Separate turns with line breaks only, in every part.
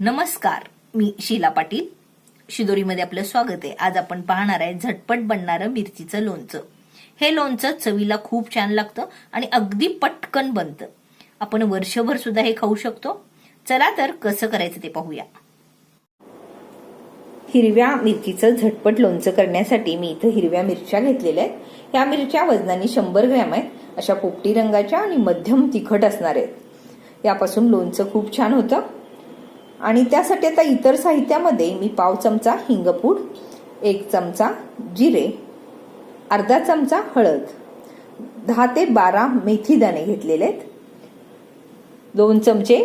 नमस्कार मी शीला पाटील. शिदोरीमध्ये आपलं स्वागत आहे. आज आपण पाहणार आहे झटपट बनणारं मिरचीचं लोणचं. हे लोणचं चवीला खूप छान लागतं आणि अगदी पटकन बनतं. आपण वर्षभर सुद्धा हे खाऊ शकतो. चला तर कसं करायचं ते पाहूया. हिरव्या मिरचीचं झटपट लोणचं करण्यासाठी मी इथं हिरव्या मिरच्या घेतलेल्या आहेत. या मिरच्या वजनाने शंभर ग्रॅम आहेत. अशा पोपटी रंगाच्या आणि मध्यम तिखट असणार आहेत. यापासून लोणचं खूप छान होतं. आणि त्यासाठी आता इतर साहित्यामध्ये मी पाव चमचा हिंगपूड एक चमचा जिरे अर्धा चमचा हळद दहा ते बारा मेथी दाणे घेतलेले आहेत. दोन चमचे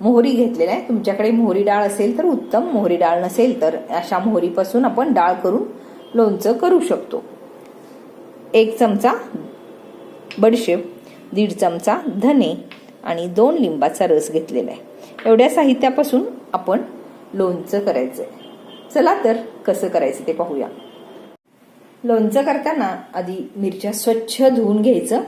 मोहरी घेतलेली आहे तुमच्याकडे मोहरी डाळ असेल तर उत्तम मोहरी डाळ नसेल तर अशा मोहरीपासून आपण डाळ करून लोणचं करू शकतो. एक चमचा बडशेप दीड चमचा धने आणि दोन लिंबाचा रस घेतलेला आहे. एवढ्या साहित्यापासून आपण लोणचं करायचंय. चला तर कसं करायचं ते पाहूया. लोणचं करताना आधी मिरच्या स्वच्छ धुवून घ्यायचं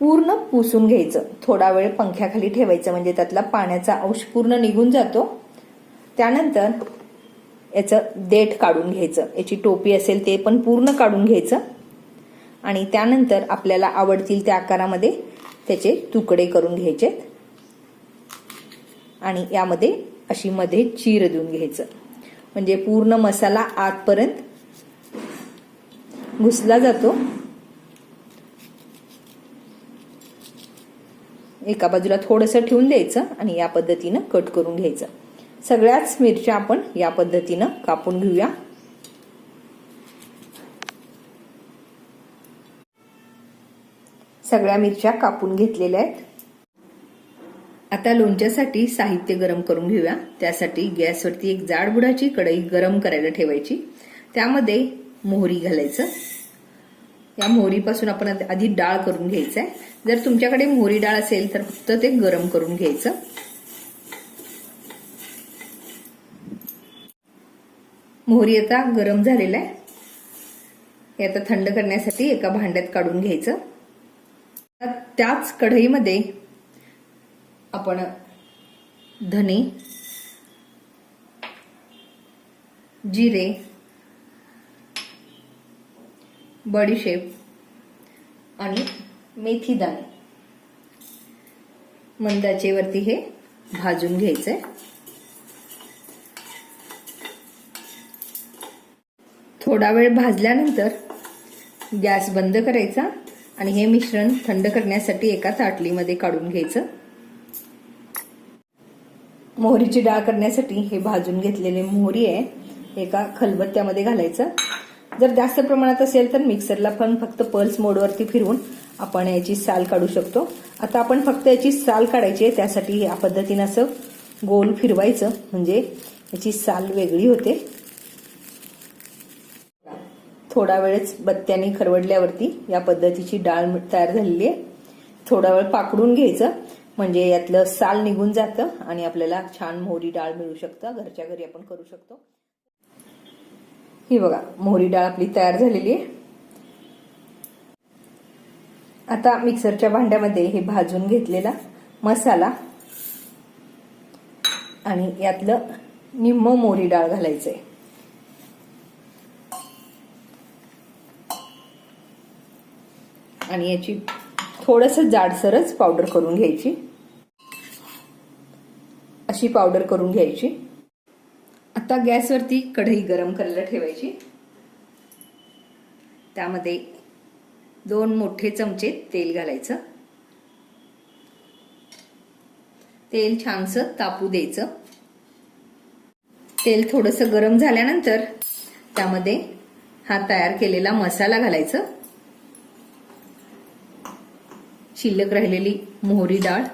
पूर्ण पुसून घ्यायचं. थोडा वेळ पंख्याखाली ठेवायचं म्हणजे त्यातला पाण्याचा अंश पूर्ण निघून जातो. त्यानंतर याचं देठ काढून घ्यायचं. याची टोपी असेल ते पण पूर्ण काढून घ्यायचं. आणि त्यानंतर आपल्याला आवडतील त्या आकारामध्ये त्याचे तुकडे करून घ्यायचे आणि यामध्ये अशी मध्ये चीर देऊन घ्यायचं. म्हणजे पूर्ण मसाला आतपर्यंत घुसला जातो. एका बाजूला थोडंसं ठेवून द्यायचं आणि या पद्धतीनं कट करून घ्यायचं. सगळ्याच मिरच्या आपण या पद्धतीनं कापून घेऊया. सगळ्या मिरच्या कापून घेतलेल्या आहेत. आता लोणच्यासाठी साहित्य गरम करून घेऊया. त्यासाठी गॅसवरती एक जाड बुडाची कढई गरम करायला ठेवायची. त्यामध्ये मोहरी घालायचं. या मोहरीपासून आपण आधी डाळ करून घ्यायचं आहे जर तुमच्याकडे मोहरी डाळ असेल तर फक्त ते गरम करून घ्यायचं. मोहरी आता गरम झालेला आहे. हे आता थंड करण्यासाठी एका भांड्यात काढून घ्यायचं. त्याच कढईमध्ये आपण धने जिरे बडीशेप आणि मेथी दाणे मंदाचेवरती हे भाजून घ्यायचंय थोडा वेळ भाजल्यानंतर गॅस बंद करायचा आणि हे मिश्रण थंड करण्यासाठी एका ताटलीमध्ये काढून घ्यायचं. मोहरीची डाळ करण्यासाठी हे भाजून घेतलेले मोहरी आहे. एका खलबत्त्यामध्ये घालायचं. जर जास्त प्रमाणात असेल तर मिक्सरला पण फक्त पल्स मोडवरती फिरवून आपण याची साल काढू शकतो. आता आपण फक्त याची साल काढायची आहे. त्यासाठी या पद्धतीनं असं गोल फिरवायचं. म्हणजे याची साल वेगळी होते. थोडा वेळच बत्त्याने खरवडल्यावरती या पद्धतीची डाळ तयार झालेली आहे. थोडा वेळ पाकडून घ्यायचं. म्हणजे यातलं साल निघून जातं आणि आपल्याला छान मोहरी डाळ मिळू शकतं. घरच्या घरी आपण करू शकतो. ही बघा मोहरी डाळ आपली तयार झालेली आहे. आता मिक्सरच्या भांड्यामध्ये हे भाजून घेतलेला मसाला आणि यातलं निम्म मोहरी डाळ घालायचंय. आणि याची थोडस जाडसरच पावडर करून घ्यायची. अशी पावडर करून घ्यायची. आता गॅसवरती कढई गरम करायला ठेवायची. त्यामध्ये दोन मोठे चमचे तेल घालायचं. तेल छानस तापू द्यायचं. तेल थोडस गरम झाल्यानंतर त्यामध्ये हा तयार केलेला मसाला घालायचं. शिल्लक राहिलेली मोहरी डाळ.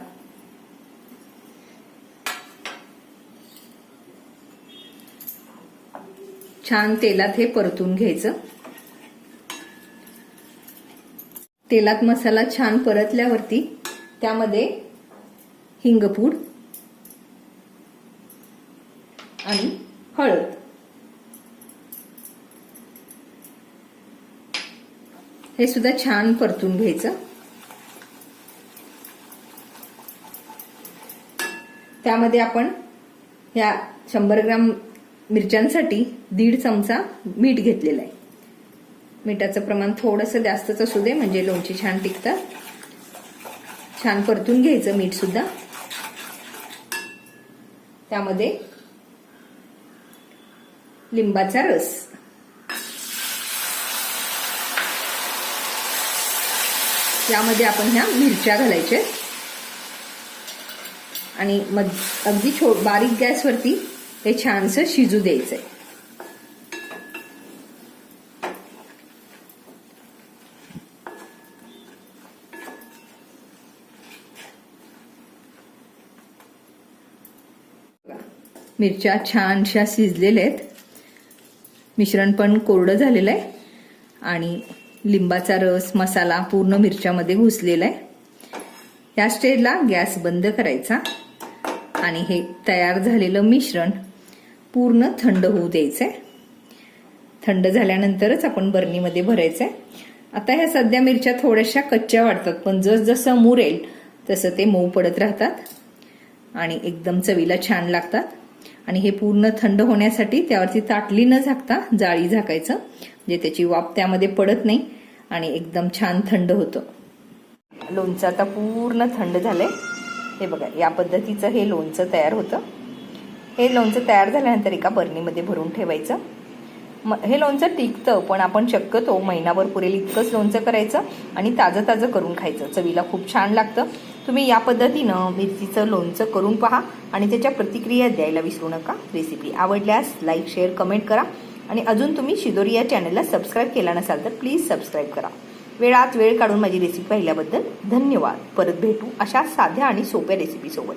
छान तेलात हे परतून घ्यायचं. तेलात मसाला छान परतल्यावरती त्यामध्ये हिंगपूड आणि हळद. हे सुद्धा छान परतून घ्यायचं. त्यामध्ये आपण ह्या शंभर ग्राम मिरच्यांसाठी दीड चमचा मीठ घेतलेलं आहे. मिठाचं प्रमाण थोडंसं जास्तच असू दे म्हणजे लोणची छान टिकतात छान परतून घ्यायचं मीठ सुद्धा. त्यामध्ये लिंबाचा रस. यामध्ये आपण ह्या मिरच्या घालायच्या आणि अगदी छो बारीक गॅसवरती हे छानसं शिजू द्यायचंय. मिरच्या छानशा शिजलेल्या आहेत. मिश्रण पण कोरडं झालेलं आहे. आणि लिंबाचा रस मसाला पूर्ण मिरच्यामध्ये घुसलेला आहे. या स्टेजला गॅस बंद करायचा. आणि हे तयार झालेलं मिश्रण पूर्ण थंड होऊ द्यायचं आहे थंड झाल्यानंतरच आपण बर्नीमध्ये भरायचं आहे आता ह्या सध्या मिरच्या थोड्याशा कच्च्या वाटतात पण जसजसं मुरेल तसं ते मऊ पडत राहतात. आणि एकदम चवीला छान लागतात. आणि हे पूर्ण थंड होण्यासाठी त्यावरती ताटली न झाकता जाळी झाकायचं म्हणजे त्याची वाफ त्यामध्ये पडत नाही आणि एकदम छान थंड होतं. लोणचं आता पूर्ण थंड झालंय. हे बघा या पद्धतीचं हे लोणचं तयार होतं. हे लोणचं तयार झाल्यानंतर एका बर्नीमध्ये भरून ठेवायचं. म हे लोणचं टिकतं पण आपण शक्यतो महिनाभर पुरेल इतकंच लोणचं करायचं आणि ताजं ताजं करून खायचं. चवीला खूप छान लागतं. तुम्ही या पद्धतीनं मिरचीचं लोणचं करून पहा आणि त्याच्या प्रतिक्रिया द्यायला विसरू नका. रेसिपी आवडल्यास लाईक शेअर कमेंट करा. आणि अजून तुम्ही शिदोरी या चॅनलला सबस्क्राईब केला नसाल तर प्लीज सबस्क्राईब करा. वेळात वेळ काढून माझी रेसिपी पाहिल्याबद्दल धन्यवाद. परत भेटू अशा साध्या आणि सोप्या रेसिपीसोबत